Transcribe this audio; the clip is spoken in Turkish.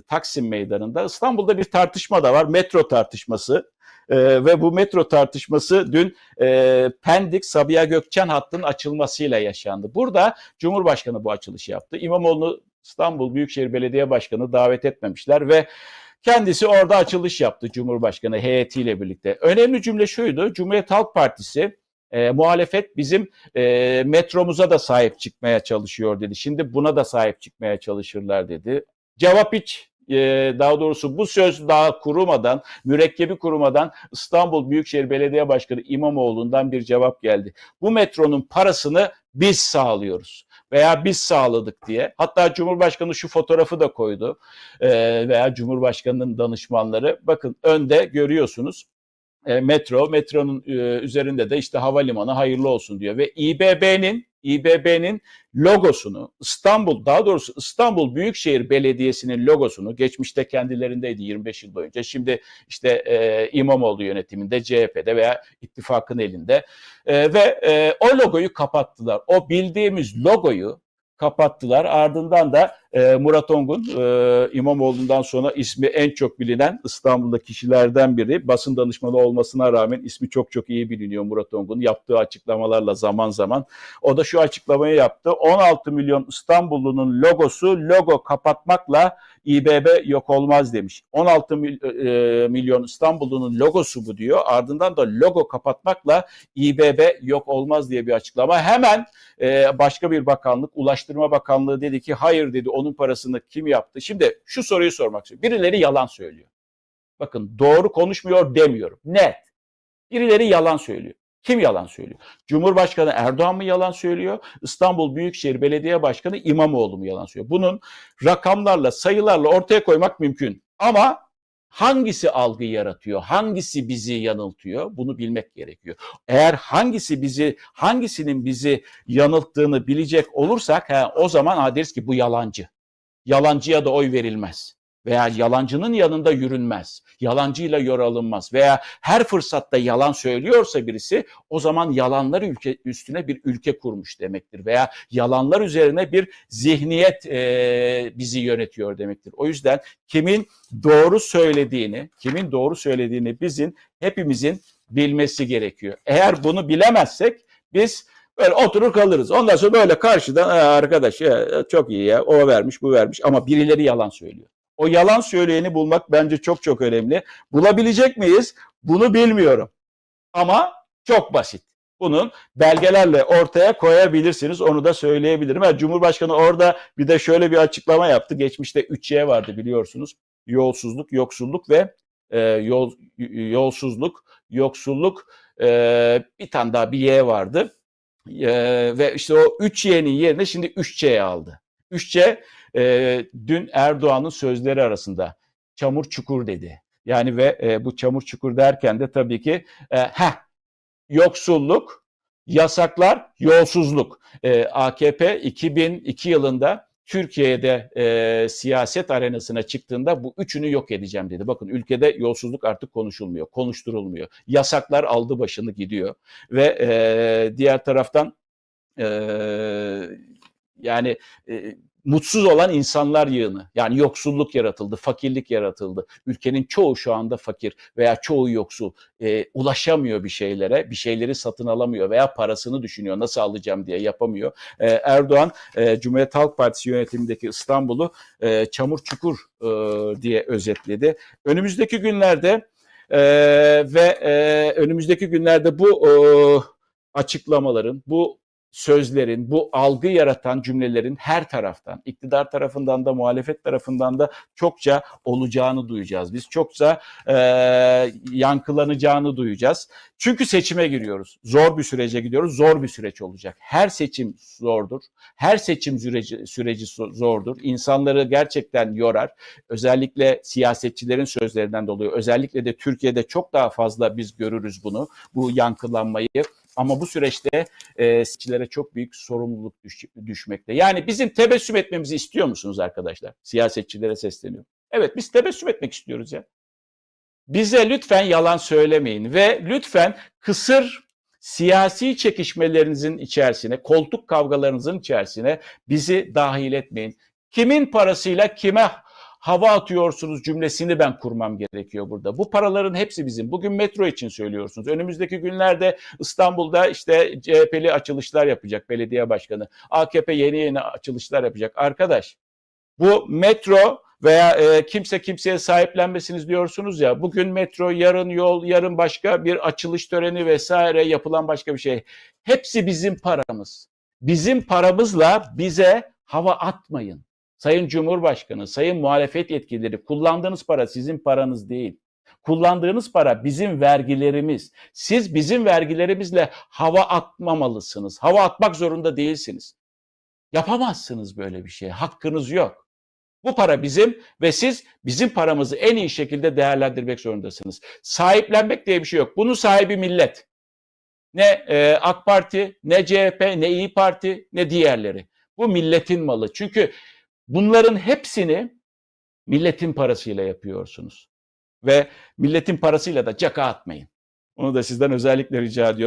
Taksim Meydanı'nda. İstanbul'da bir tartışma da var. Metro tartışması. Ee, ve bu metro tartışması dün e, Pendik Sabiha Gökçen hattının açılmasıyla yaşandı. Burada Cumhurbaşkanı bu açılışı yaptı. İmamoğlu İstanbul Büyükşehir Belediye Başkanı davet etmemişler ve kendisi orada açılış yaptı Cumhurbaşkanı heyetiyle birlikte. Önemli cümle şuydu. Cumhuriyet Halk Partisi e, muhalefet bizim e, metromuza da sahip çıkmaya çalışıyor dedi. Şimdi buna da sahip çıkmaya çalışırlar dedi. Cevap hiç e, daha doğrusu bu söz daha kurumadan, mürekkebi kurumadan İstanbul Büyükşehir Belediye Başkanı İmamoğlu'ndan bir cevap geldi. Bu metronun parasını biz sağlıyoruz veya biz sağladık diye. Hatta Cumhurbaşkanı şu fotoğrafı da koydu e, veya Cumhurbaşkanı'nın danışmanları. Bakın önde görüyorsunuz e, metro, metronun üzerinde de işte havalimanı hayırlı olsun diyor ve İBB'nin İBB'nin logosunu İstanbul daha doğrusu İstanbul Büyükşehir Belediyesi'nin logosunu geçmişte kendilerindeydi 25 yıl boyunca. Şimdi işte e, İmamoğlu yönetiminde CHP'de veya ittifakın elinde e, ve e, o logoyu kapattılar. O bildiğimiz logoyu kapattılar. Ardından da e, Murat Ongun e, İmamoğlu'ndan sonra ismi en çok bilinen İstanbul'da kişilerden biri. Basın danışmanı olmasına rağmen ismi çok çok iyi biliniyor Murat Ongun. Yaptığı açıklamalarla zaman zaman. O da şu açıklamayı yaptı. 16 milyon İstanbullunun logosu logo kapatmakla İBB yok olmaz demiş. 16 mil- e, milyon İstanbullunun logosu bu diyor. Ardından da logo kapatmakla İBB yok olmaz diye bir açıklama. Hemen e, başka bir bakanlık, Ulaştırma Bakanlığı dedi ki hayır dedi onun parasını kim yaptı? Şimdi şu soruyu sormak istiyorum. Birileri yalan söylüyor. Bakın doğru konuşmuyor demiyorum. Net. Birileri yalan söylüyor. Kim yalan söylüyor? Cumhurbaşkanı Erdoğan mı yalan söylüyor? İstanbul Büyükşehir Belediye Başkanı İmamoğlu mu yalan söylüyor? Bunun rakamlarla, sayılarla ortaya koymak mümkün. Ama hangisi algı yaratıyor? Hangisi bizi yanıltıyor? Bunu bilmek gerekiyor. Eğer hangisi bizi, hangisinin bizi yanılttığını bilecek olursak he, o zaman ha, deriz ki bu yalancı. Yalancıya da oy verilmez. Veya yalancının yanında yürünmez. Yalancıyla yor alınmaz. Veya her fırsatta yalan söylüyorsa birisi o zaman yalanlar ülke üstüne bir ülke kurmuş demektir. Veya yalanlar üzerine bir zihniyet e, bizi yönetiyor demektir. O yüzden kimin doğru söylediğini, kimin doğru söylediğini bizim hepimizin bilmesi gerekiyor. Eğer bunu bilemezsek biz böyle oturur kalırız. Ondan sonra böyle karşıdan "Aa, arkadaş ya, çok iyi ya o vermiş bu vermiş ama birileri yalan söylüyor. O yalan söyleyeni bulmak bence çok çok önemli. Bulabilecek miyiz? Bunu bilmiyorum. Ama çok basit. Bunun belgelerle ortaya koyabilirsiniz. Onu da söyleyebilirim. Yani Cumhurbaşkanı orada bir de şöyle bir açıklama yaptı. Geçmişte 3Y vardı biliyorsunuz. Yolsuzluk, yoksulluk ve e, yol yolsuzluk, yoksulluk e, bir tane daha bir Y vardı. E, ve işte o 3Y'nin yerine şimdi 3C aldı. 3C e, dün Erdoğan'ın sözleri arasında çamur çukur dedi. Yani ve e, bu çamur çukur derken de tabii ki e, heh, yoksulluk, yasaklar, yolsuzluk. E, AKP 2002 yılında Türkiye'de e, siyaset arenasına çıktığında bu üçünü yok edeceğim dedi. Bakın ülkede yolsuzluk artık konuşulmuyor, konuşturulmuyor. Yasaklar aldı başını gidiyor ve e, diğer taraftan e, yani e, mutsuz olan insanlar yığını. Yani yoksulluk yaratıldı, fakirlik yaratıldı. Ülkenin çoğu şu anda fakir veya çoğu yoksul. E, ulaşamıyor bir şeylere, bir şeyleri satın alamıyor veya parasını düşünüyor. Nasıl alacağım diye yapamıyor. E, Erdoğan, e, Cumhuriyet Halk Partisi yönetimindeki İstanbul'u e, çamur çukur e, diye özetledi. Önümüzdeki günlerde e, ve e, önümüzdeki günlerde bu e, açıklamaların, bu sözlerin, bu algı yaratan cümlelerin her taraftan, iktidar tarafından da muhalefet tarafından da çokça olacağını duyacağız. Biz çokça e, yankılanacağını duyacağız. Çünkü seçime giriyoruz. Zor bir sürece gidiyoruz. Zor bir süreç olacak. Her seçim zordur. Her seçim süreci, süreci zordur. İnsanları gerçekten yorar. Özellikle siyasetçilerin sözlerinden dolayı. Özellikle de Türkiye'de çok daha fazla biz görürüz bunu. Bu yankılanmayı. Ama bu süreçte e, seçicilere çok büyük sorumluluk düş, düşmekte. Yani bizim tebessüm etmemizi istiyor musunuz arkadaşlar? Siyasetçilere sesleniyorum. Evet biz tebessüm etmek istiyoruz ya. Bize lütfen yalan söylemeyin ve lütfen kısır siyasi çekişmelerinizin içerisine, koltuk kavgalarınızın içerisine bizi dahil etmeyin. Kimin parasıyla kime hava atıyorsunuz cümlesini ben kurmam gerekiyor burada. Bu paraların hepsi bizim. Bugün metro için söylüyorsunuz. Önümüzdeki günlerde İstanbul'da işte CHP'li açılışlar yapacak belediye başkanı. AKP yeni yeni açılışlar yapacak. Arkadaş bu metro veya e, kimse kimseye sahiplenmesiniz diyorsunuz ya. Bugün metro, yarın yol, yarın başka bir açılış töreni vesaire yapılan başka bir şey. Hepsi bizim paramız. Bizim paramızla bize hava atmayın. Sayın Cumhurbaşkanı, sayın muhalefet yetkilileri kullandığınız para sizin paranız değil. Kullandığınız para bizim vergilerimiz. Siz bizim vergilerimizle hava atmamalısınız. Hava atmak zorunda değilsiniz. Yapamazsınız böyle bir şey. Hakkınız yok. Bu para bizim ve siz bizim paramızı en iyi şekilde değerlendirmek zorundasınız. Sahiplenmek diye bir şey yok. Bunun sahibi millet. Ne e, AK Parti, ne CHP, ne İyi Parti, ne diğerleri. Bu milletin malı. Çünkü bunların hepsini milletin parasıyla yapıyorsunuz. Ve milletin parasıyla da caka atmayın. Onu da sizden özellikle rica ediyorum.